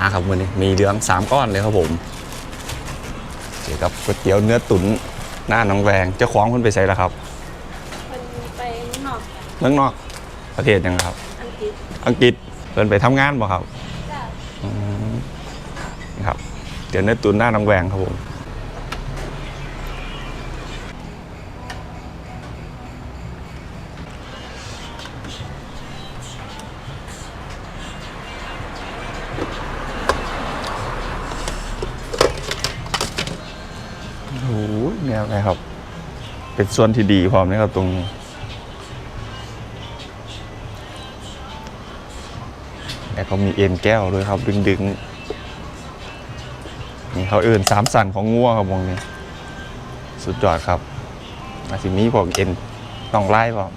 มาครับวันนี้มีเหลืองสามก้อนเลยครับผมเกี่ยวกับก๋วยเตี๋ยวเนื้อตุ๋นหน้าหนองแวงเจ้าของคนไปใส่แล้วครับมันไปนอกเมืองนอกประเทศยังครับ อังกฤษอังกฤษเพิ่นไปทำงานบ่ครับจ้ะอืมนี่ครับเดี๋ยวเนื้อตุ๋นหน้าหนองแวงครับผมโอ้โหเนะครับ เป็นส่วนที่ดีพร้อมนะครับตรงนี้แล้วก็มีเอ็นแก้วด้วยครับ ดึงดึงๆนี่เขาเอื่นสามสันของงัวครับวงนี้ สุดยอดครับอาสิมีบอกเอ็นต้องไล่บอก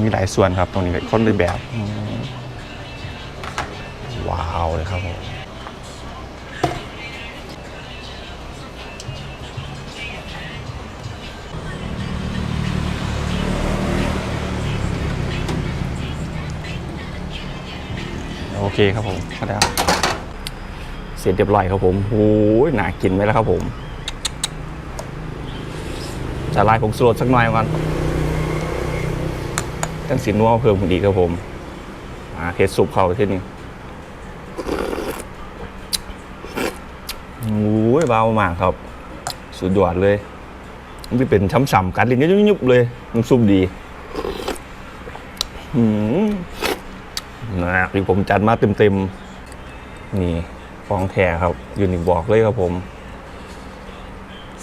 มีหลายส่วนครับตรงนี้คนเป็นแบบ ว้าวเลยครับผม เคครับผมก็ได้เสร็จเรียบร้อยครับผมโอ้ยน่ากินไหมแล้วครับผม จะลายผงสูตรสักหน่อยก่อนตั้งสีนัวเพิ่มอีกครับผมอ่าเทสุปเข้าไปที่นี่โอ้ยเบามากครับ สุดยอดเลยมันเป็นช้ำๆกัดลิ้นยุบๆเลยน้ำซุปดี อืม นะที่ผมจัดมาเต็มๆ นี่ฟองแท้ครับยูนิคบอกเลยครับผม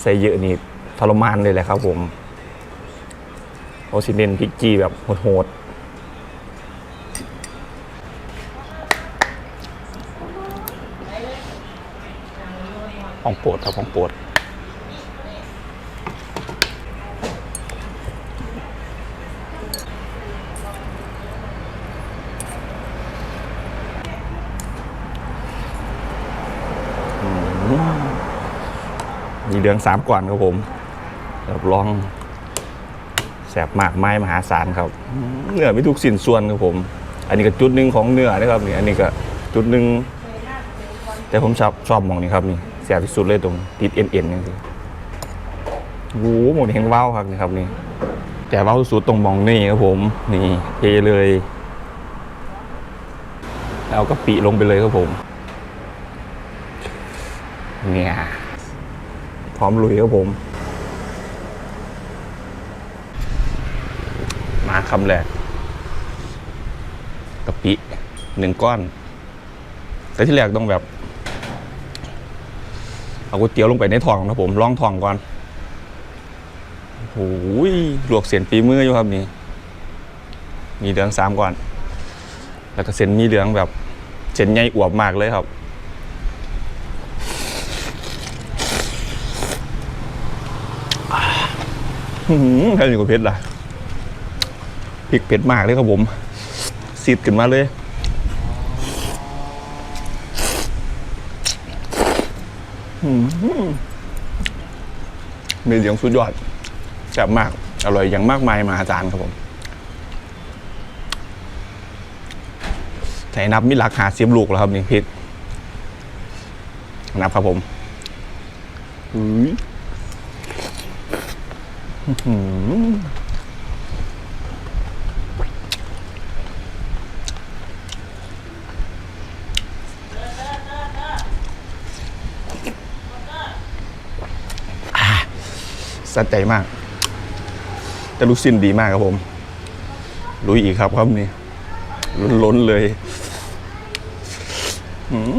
ใส่เยอะนี่ทรมานเลยแหละครับผมโอซิเนนพิกจีแบบโหดๆของโปรดครับของโปรดมีเห ลืองสามก่อนครับผมรับรองแสบมากไม้มหาศาลครับ เนื้อไม่ทุกสินส่วนครับผม อันนี้ก็จุดหนึ่งของเนื้อนะครับนี่อันนี้ก็จุดหนึ่งแต่ผมชอบชอบมองนี้ครับนี่แสบที่สุดเลยตรงติดเอ็นเอ็นนี่สิโอ้โหหมดแหงว้าวครับนี่ครับนี่แต่ว้าวสุดตรงมองนี่ครับผมนี่เทเลยแล้วก็ปีลงไปเลยครับผม เนี่ย พร้อมลุยครับผม มาคำแรกกะปิหนึ่งก้อน แต่ที่แรกต้องแบบ เอาก๋วยเตี๋ยวลงไปในท้องนะผมล่องท้องก่อนโอ้ยลวกเสียนปีมืออยู่ครับนี่ มีเหลืองสามก่อน แล้วก็เส้นมีเหลืองแบบเส้นใหญ่อวบมากเลยครับ อื้อหือแค่นี้ก็เผ็ดล่ะพริกเผ็ดมากเลยครับผมซีดขึ้นมาเลยมีเหลียงสุดยอดแซ่บมาก อร่อยอย่างมากมายมหาศาลครับผมไถนับมีหลักหาเสิบลูกแล้วครับนี่พริกนับครับผมอุ้ยหืม สะใจมาก แต่ลูกสิ้นดีมากครับผมลุยอีกครับครับนี่ล้นๆเลย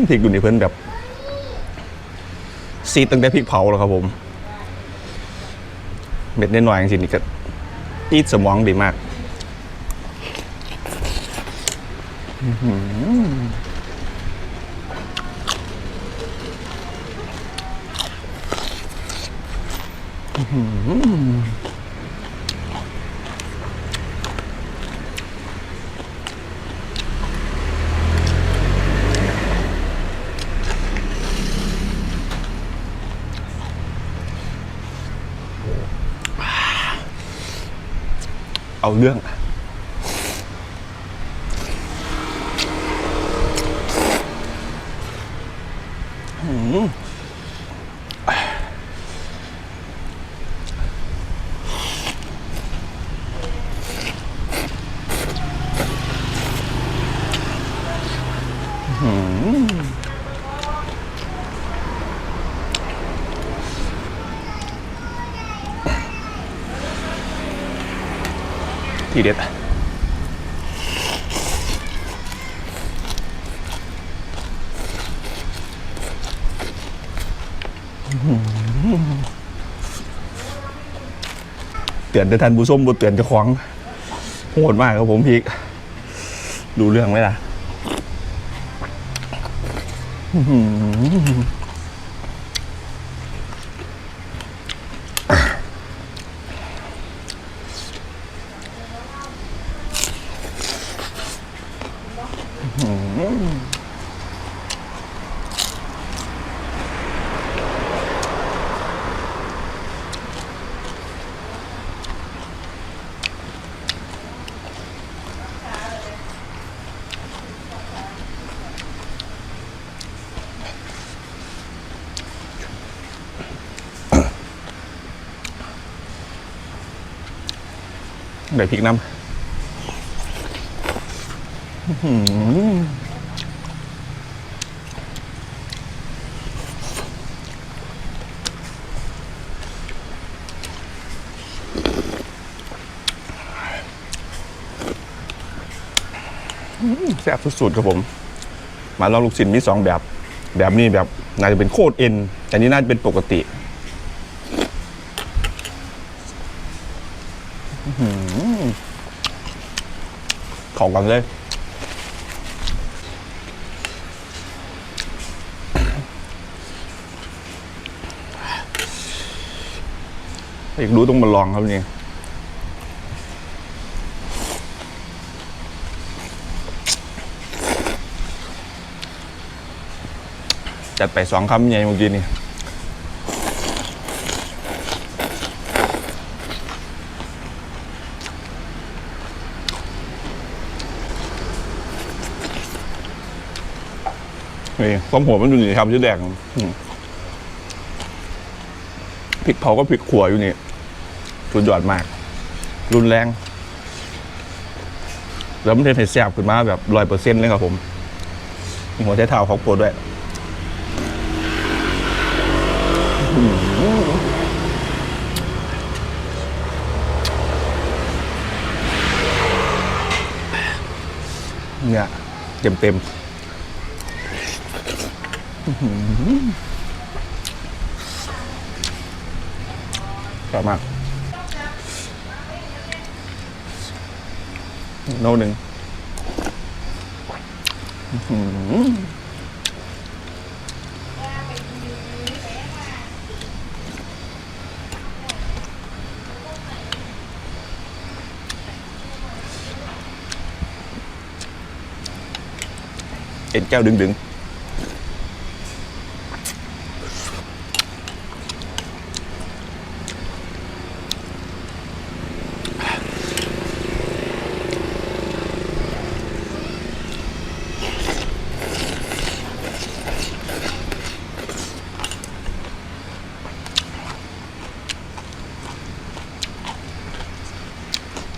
พริกอยู่ในเพิ่นแบบซีตั้งแต่พริกเผาแล้วครับผม เม็ดน้อยๆจริงๆนี่ก็อีดสมองดีมากอืม เาเรื่อง อืม ทีเด็ดเตือนแต่ทันผู้ส้มบเตือนเจะคว้าของโหดมากครับผมพีกดูเรื่องไหมล่ะ อื้อหือได้พริกน้ำอื้อหืออื้อ แซ่บสุดๆครับผม มาลองลูกชิ้นมีสองแบบ แบบนี้แบบน่าจะเป็นโคตรเอ็นแต่นี้น่าจะเป็นปกติของกันเลยอยากรู้ต้องมาลองครับนี่ จัดไปสองคำใหญ่เมื่อกี้นี่นี่ความหัวมันอยู่นี่ครับชื่อแดงพริกเผาก็พริกขัวอยู่นี่สุดยอดมาก รุนแรง แล้วมันเทให้แซ่บขึ้นมาแบบร้อยเปอร์เซ็นต์เลยครับผม หัวใจเท้าของโปรดด้วยอื้อหือ เนี่ยเต็มเต็มๆชอบมากโน่หนึ่ง อื้อหือเอ็นแก้วดึงดึงๆ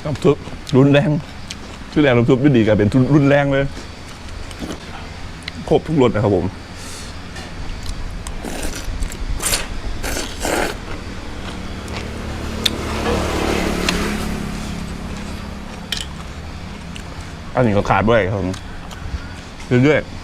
น้ำซุปรุนแรงชื่อแรงน้ำซุปไม่ดีกลายเป็นรุนแรงเลยค รบทุกรสนะครับผมอันนี้ก็ขาดด้วยครับผมเรื่อยๆ